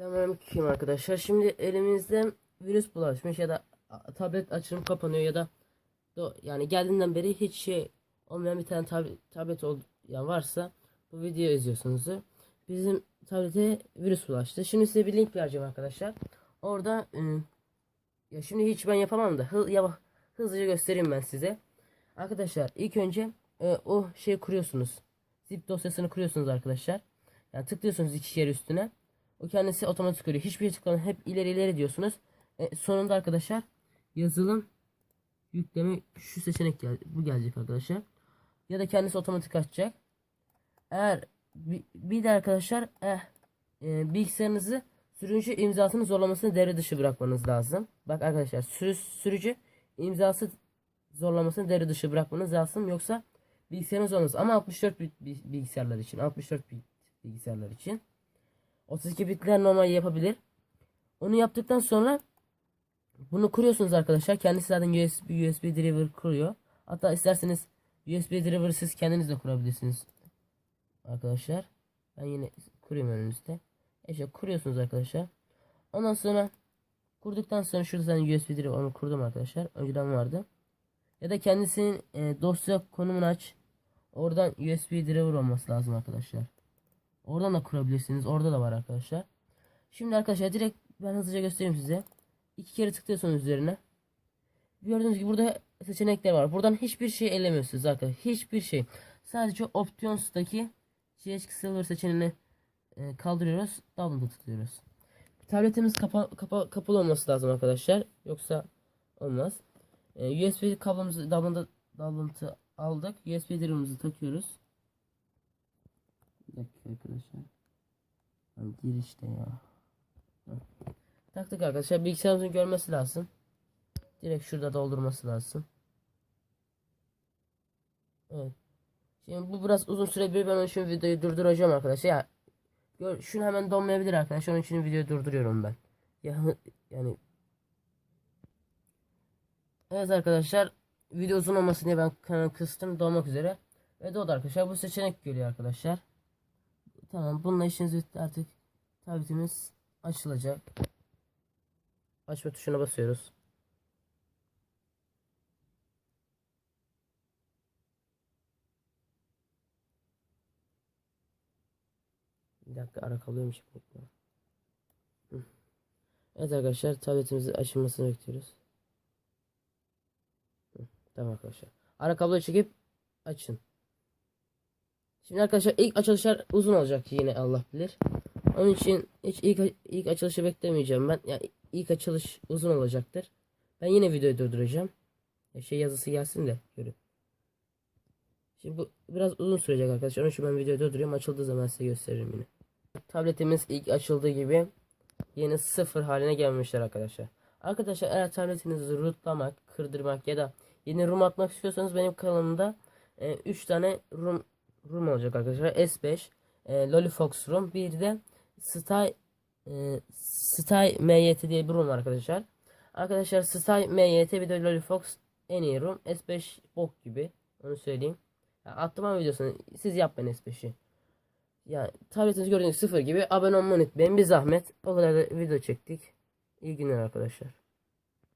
Selamünaleyküm arkadaşlar. Şimdi elimizde virüs bulaşmış ya da tablet açılım kapanıyor ya da yani geldiğinden beri hiç şey olmayan bir tane tab- tablet ol yani varsa bu videoyu izliyorsunuzdur. Bizim tablete virüs bulaştı. Şimdi size bir link vereceğim arkadaşlar. Orada ıı, ya şimdi hiç ben yapamam da hı, ya, hızlıca göstereyim ben size. Arkadaşlar ilk önce e, o şey kuruyorsunuz. Zip dosyasını kuruyorsunuz arkadaşlar. Yani tıklıyorsunuz iki kere üstüne. O kendisi otomatik kuruyor. Hiçbir şey tıklamadan hep ileri ileri diyorsunuz. E, sonunda arkadaşlar yazılım yükleme şu seçenek gel bu gelecek arkadaşlar. Ya da kendisi otomatik açacak. Eğer bir, de arkadaşlar eh, e, bilgisayarınızı sürücü imzasını zorlamasını devre dışı bırakmanız lazım. Bak arkadaşlar sürü, sürücü imzası zorlamasını devre dışı bırakmanız lazım. Yoksa bilgisayarınız olmaz. Ama 64 bit bi- bilgisayarlar için 64 bit bilgisayarlar için 32 bitler normal yapabilir. Onu yaptıktan sonra bunu kuruyorsunuz arkadaşlar. Kendisi zaten USB, USB driver kuruyor. Hatta isterseniz USB driver siz kendiniz de kurabilirsiniz. Arkadaşlar. Ben yine kurayım önünüzde. İşte kuruyorsunuz arkadaşlar. Ondan sonra kurduktan sonra şurada zaten USB driver onu kurdum arkadaşlar. Önceden vardı. Ya da kendisinin e, dosya konumunu aç. Oradan USB driver olması lazım arkadaşlar. Oradan da kurabilirsiniz. Orada da var arkadaşlar. Şimdi arkadaşlar direkt ben hızlıca göstereyim size. İki kere tıklıyorsunuz üzerine. Gördüğünüz gibi burada seçenekler var. Buradan hiçbir şey elemiyorsunuz arkadaşlar. Hiçbir şey. Sadece Options'taki GH Silver seçeneğini e, kaldırıyoruz. Download'a tıklıyoruz. Tabletimiz kapa, kapa, kapalı olması lazım arkadaşlar. Yoksa olmaz. E, USB kablomuzu download'a download'ı aldık. USB driver'ımızı takıyoruz. Dakika arkadaşlar. Lan girişte ya. Heh. Taktık arkadaşlar. Bilgisayarımızın görmesi lazım. Direkt şurada doldurması lazım. Evet. Şimdi bu biraz uzun sürebilir. Ben onun için videoyu durduracağım arkadaşlar. Ya gör, şunu hemen donmayabilir arkadaşlar. Onun için videoyu durduruyorum ben. Ya, yani Evet arkadaşlar. Video uzun olmasın diye ben kanalı kıstım. Dolmak üzere. Ve doğdu arkadaşlar. Bu seçenek geliyor arkadaşlar. Tamam bununla işiniz bitti artık. Tabletimiz açılacak. Açma tuşuna basıyoruz. Bir dakika ara kalıyormuş. Evet arkadaşlar tabletimizin açılmasını bekliyoruz. Tamam arkadaşlar. Ara kabloyu çekip açın. Şimdi arkadaşlar ilk açılışlar uzun olacak yine Allah bilir. Onun için hiç ilk ilk açılışı beklemeyeceğim ben. Yani ilk açılış uzun olacaktır. Ben yine videoyu durduracağım. Şey yazısı gelsin de görün. Şimdi bu biraz uzun sürecek arkadaşlar. Onun için ben videoyu durduruyorum. Açıldığı zaman size gösteririm yine. Tabletimiz ilk açıldığı gibi yeni sıfır haline gelmişler arkadaşlar. Arkadaşlar eğer tabletinizi rootlamak, kırdırmak ya da yeni room atmak istiyorsanız benim kanalımda 3 tane room room olacak arkadaşlar. S5, e, Lolifox room, bir de Stay e, Stay MYT diye bir room var arkadaşlar. Arkadaşlar Stay MYT bir de Lolifox en iyi room. S5 bok gibi. Onu söyleyeyim. Ya, attım videosunu. Siz yapmayın S5'i. Yani tabletiniz gördüğünüz sıfır gibi abone olmayı unutmayın. Bir zahmet. O kadar da video çektik. İyi günler arkadaşlar.